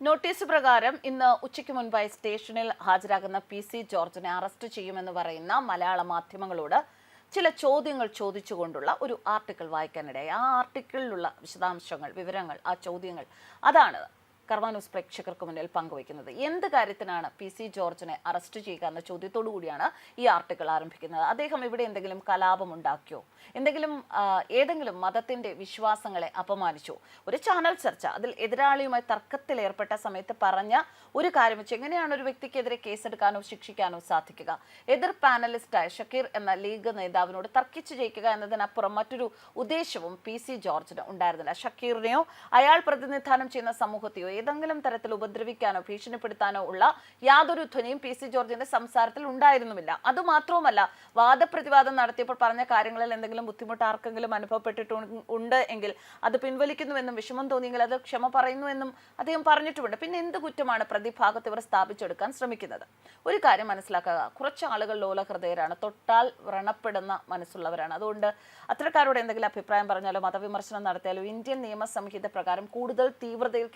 Notice പ്രകാരം ഇന്ന് ഉച്ചയ്ക്ക് മുൻപായി സ്റ്റേഷനിൽ ഹാജരാകുന്ന പി സി ജോർജിനെ അറസ്റ്റ് ചെയ്യുമെന്ന് പറയുന്ന മലയാള മാധ്യമങ്ങളോട് ചില ചോദ്യങ്ങൾ ചോദിച്ചുകൊണ്ടുള്ള ഒരു ആർട്ടിക്കിൾ വായിക്കാനിടയായി. ആ ആർട്ടിക്കിളിലുള്ള വിശദാംശങ്ങൾ വിവരങ്ങൾ ആ ചോദ്യങ്ങൾ അതാണ് കർമ്മ ന്യൂസ് പ്രേക്ഷകർക്ക് മുന്നിൽ പങ്കുവയ്ക്കുന്നത്. എന്ത് കാര്യത്തിനാണ് പി സി ജോർജിനെ അറസ്റ്റ് ചെയ്യുക എന്ന ചോദ്യത്തോടു കൂടിയാണ് ഈ ആർട്ടിക്കിൾ ആരംഭിക്കുന്നത്. അദ്ദേഹം ഇവിടെ എന്തെങ്കിലും കലാപം ഉണ്ടാക്കിയോ? എന്തെങ്കിലും ഏതെങ്കിലും മതത്തിന്റെ വിശ്വാസങ്ങളെ അപമാനിച്ചോ? ഒരു ചാനൽ ചർച്ച അതിൽ എതിരാളിയുമായി തർക്കത്തിൽ ഏർപ്പെട്ട സമയത്ത് പറഞ്ഞ ഒരു കാര്യം വെച്ച് എങ്ങനെയാണ് ഒരു വ്യക്തിക്കെതിരെ കേസെടുക്കാനോ ശിക്ഷിക്കാനോ സാധിക്കുക? എതിർ പാനലിസ്റ്റായ ഷക്കീർ എന്ന ലീഗ് നേതാവിനോട് തർക്കിച്ചു ജയിക്കുക എന്നതിനപ്പുറം മറ്റൊരു ഉദ്ദേശവും പി സി ജോർജിന് ഉണ്ടായിരുന്നില്ല. ഷക്കീറിനെയോ അയാൾ പ്രതിനിധാനം ചെയ്യുന്ന സമൂഹത്തെയോ ഏതെങ്കിലും തരത്തിൽ ഉപദ്രവിക്കാനോ ഭീഷണിപ്പെടുത്താനോ ഉള്ള യാതൊരു ധ്വനിയും പി സി ജോർജിന്റെ സംസാരത്തിൽ ഉണ്ടായിരുന്നുമില്ല. അതുമാത്രവുമല്ല വാദപ്രതിവാദം നടത്തിയപ്പോൾ പറഞ്ഞ കാര്യങ്ങളിൽ എന്തെങ്കിലും ബുദ്ധിമുട്ട് ആർക്കെങ്കിലും അനുഭവപ്പെട്ടിട്ടുണ്ട് എങ്കിൽ അത് പിൻവലിക്കുന്നുവെന്നും വിഷമം തോന്നിയെങ്കിൽ അത് ക്ഷമ പറയുന്നുവെന്നും അദ്ദേഹം പറഞ്ഞിട്ടുമുണ്ട്. പിന്നെ എന്ത് കുറ്റമാണ് പ്രതിഭാഗത്ത് ഇവർ സ്ഥാപിച്ചെടുക്കാൻ ശ്രമിക്കുന്നത്? ഒരു കാര്യം മനസ്സിലാക്കുക. കുറച്ച് ആളുകൾ ലോലഹൃദയരാണ്. തൊട്ടാൽ വ്രണപ്പെടുന്ന മനസ്സുള്ളവരാണ്. അതുകൊണ്ട് അത്തരക്കാരോട് എന്തെങ്കിലും അഭിപ്രായം പറഞ്ഞാലോ മതവിമർശനം നടത്തിയാലോ ഇന്ത്യൻ നിയമസംഹിത പ്രകാരം കൂടുതൽ തീവ്രതയിൽ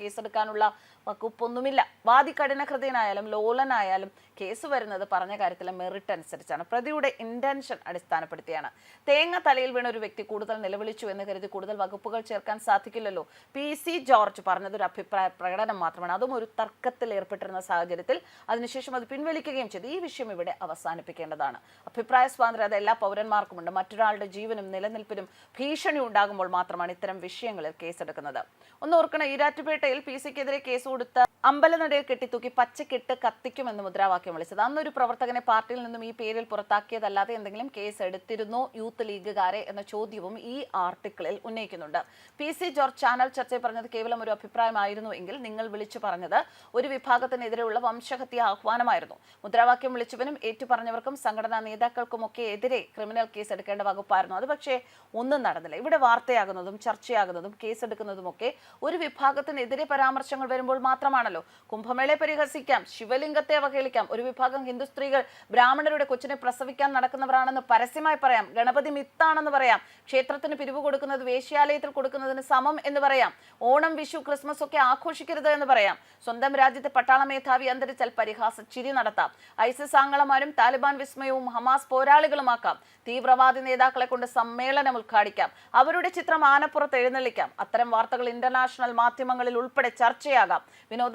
കേസെടുക്കാനുള്ള വകുപ്പൊന്നുമില്ല. വാദി കഠിന ഹൃദയനായാലും ലോലനായാലും കേസ് വരുന്നത് പറഞ്ഞ കാര്യത്തിലെ മെറിറ്റ് അനുസരിച്ചാണ്. പ്രതിയുടെ ഇന്റൻഷൻ അടിസ്ഥാനപ്പെടുത്തിയാണ്. തേങ്ങ തലയിൽ വീണ ഒരു വ്യക്തി കൂടുതൽ നിലവിളിച്ചു എന്ന് കരുതി കൂടുതൽ വകുപ്പുകൾ ചേർക്കാൻ സാധിക്കില്ലല്ലോ. പി സി ജോർജ് പറഞ്ഞത് ഒരു അഭിപ്രായ പ്രകടനം മാത്രമാണ്. അതും ഒരു തർക്കത്തിൽ ഏർപ്പെട്ടിരുന്ന സാഹചര്യത്തിൽ അതിനുശേഷം അത് പിൻവലിക്കുകയും ചെയ്തു. ഈ വിഷയം ഇവിടെ അവസാനിപ്പിക്കേണ്ടതാണ്. അഭിപ്രായ സ്വാതന്ത്ര്യം എല്ലാ പൗരന്മാർക്കുമുണ്ട്. മറ്റൊരാളുടെ ജീവനും നിലനിൽപ്പിനും ഭീഷണി ഉണ്ടാകുമ്പോൾ മാത്രമാണ് ഇത്തരം വിഷയങ്ങളിൽ കേസെടുക്കുന്നത്. ഒന്ന് ഓർക്കണം ഈരാറ്റുപേട്ടയിൽ പി സിക്കെതിരെ കേസ് കൊടുത്ത അമ്പലനടയിൽ കെട്ടിത്തൂക്കി പച്ചക്കെട്ട് കത്തിക്കുമെന്ന് മുദ്രാവാക്യം വിളിച്ചത്. അന്നൊരു പ്രവർത്തകനെ പാർട്ടിയിൽ നിന്നും ഈ പേരിൽ പുറത്താക്കിയതല്ലാതെ എന്തെങ്കിലും കേസ് എടുത്തിരുന്നോ? യൂത്ത് ലീഗുകാരെ എന്ന ചോദ്യവും ഈ ആർട്ടിക്കിളിൽ ഉന്നയിക്കുന്നുണ്ട്. പി സി ജോർജ് ചാനൽ ചർച്ചയിൽ പറഞ്ഞത് കേവലം ഒരു അഭിപ്രായമായിരുന്നു എങ്കിൽ നിങ്ങൾ വിളിച്ചു പറഞ്ഞത് ഒരു വിഭാഗത്തിനെതിരെയുള്ള വംശഹത്യ ആഹ്വാനമായിരുന്നു. മുദ്രാവാക്യം വിളിച്ചവനും ഏറ്റുപറഞ്ഞവർക്കും സംഘടനാ നേതാക്കൾക്കുമൊക്കെ എതിരെ ക്രിമിനൽ കേസ് എടുക്കേണ്ട വകുപ്പായിരുന്നു. അത് പക്ഷേ ഒന്നും നടന്നില്ല. ഇവിടെ വാർത്തയാകുന്നതും ചർച്ചയാകുന്നതും കേസെടുക്കുന്നതുമൊക്കെ ഒരു വിഭാഗത്തിനെതിരെ പരാമർശങ്ങൾ വരുമ്പോൾ മാത്രമാണല്ലോ കുംഭമേളയെ പരിഹസിക്കാം ശിവലിംഗത്തെ അവഹേളിക്കാം. ഒരു വിഭാഗം ഹിന്ദു സ്ത്രീകൾ ബ്രാഹ്മണരുടെ കൊച്ചിനെ പ്രസവിക്കാൻ നടക്കുന്നവരാണെന്ന് പരസ്യമായി പറയാം. ഗണപതി മിത്താണെന്ന് പറയാം. ക്ഷേത്രത്തിന് പിരിവ് കൊടുക്കുന്നത് വേശ്യാലയത്തിൽ കൊടുക്കുന്നതിന് സമം എന്ന് പറയാം. ഓണം വിഷു ക്രിസ്മസ് ഒക്കെ ആഘോഷിക്കരുത് എന്ന് പറയാം. സ്വന്തം രാജ്യത്തെ പട്ടാള മേധാവി അന്തരിച്ചാൽ പരിഹാസ ചിരി നടത്താം. ഐസിസ് ആംഗളമാരും താലിബാൻ വിസ്മയവും ഹമാസ് പോരാളികളുമാക്കാം. തീവ്രവാദി നേതാക്കളെ കൊണ്ട് സമ്മേളനം ഉദ്ഘാടിക്കാം. അവരുടെ ചിത്രം ആനപ്പുറത്ത് എഴുന്നള്ളിക്കാം. അത്തരം വാർത്തകൾ ഇന്റർനാഷണൽ മാധ്യമങ്ങളിൽ ഉൾപ്പെടെ ചർച്ചയാകാം.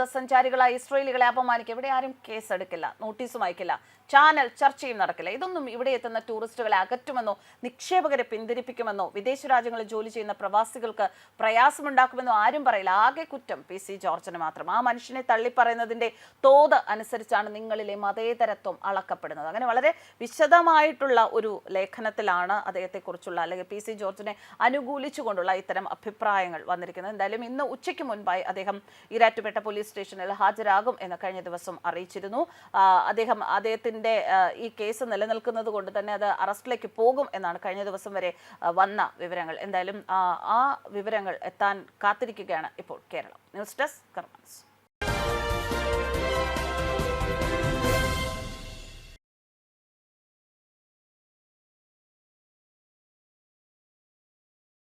വിനോദസഞ്ചാരികളായ ഇസ്രയേലികളെ അപമാനിക്കുക. ഇവിടെ ആരും കേസ് എടുക്കില്ല നോട്ടീസും അയക്കില്ല. ചാനൽ ചർച്ചയും നടക്കില്ല. ഇതൊന്നും ഇവിടെ എത്തുന്ന ടൂറിസ്റ്റുകളെ അകറ്റുമെന്നോ നിക്ഷേപകരെ പിന്തിരിപ്പിക്കുമെന്നോ വിദേശ രാജ്യങ്ങളിൽ ജോലി ചെയ്യുന്ന പ്രവാസികൾക്ക് പ്രയാസമുണ്ടാക്കുമെന്നോ ആരും പറയില്ല. ആകെ കുറ്റം പി സി ജോർജിന് മാത്രം. ആ മനുഷ്യനെ തള്ളിപ്പറയുന്നതിന്റെ തോത് അനുസരിച്ചാണ് നിങ്ങളിലെ മതേതരത്വം അളക്കപ്പെടുന്നത്. അങ്ങനെ വളരെ വിശദമായിട്ടുള്ള ഒരു ലേഖനത്തിലാണ് അദ്ദേഹത്തെക്കുറിച്ചുള്ള അല്ലെങ്കിൽ പി സി ജോർജിനെ അനുകൂലിച്ചുകൊണ്ടുള്ള ഇത്തരം അഭിപ്രായങ്ങൾ വന്നിരിക്കുന്നത്. എന്തായാലും ഇന്ന് ഉച്ചയ്ക്ക് മുൻപായി അദ്ദേഹം ഈരാറ്റുപേട്ട പോലീസ് സ്റ്റേഷനിൽ ഹാജരാകും എന്ന് കഴിഞ്ഞ ദിവസം അറിയിച്ചിരുന്നു. അദ്ദേഹം അദ്ദേഹത്തിന്റെ ഈ കേസ് നിലനിൽക്കുന്നത് കൊണ്ട് തന്നെ അത് അറസ്റ്റിലേക്ക് പോകും എന്നാണ് കഴിഞ്ഞ ദിവസം വരെ വന്ന വിവരങ്ങൾ. എന്തായാലും ആ, വിവരങ്ങൾ എത്താൻ കാത്തിരിക്കുകയാണ് ഇപ്പോൾ കേരളം. News desk കർമ്മൻസ്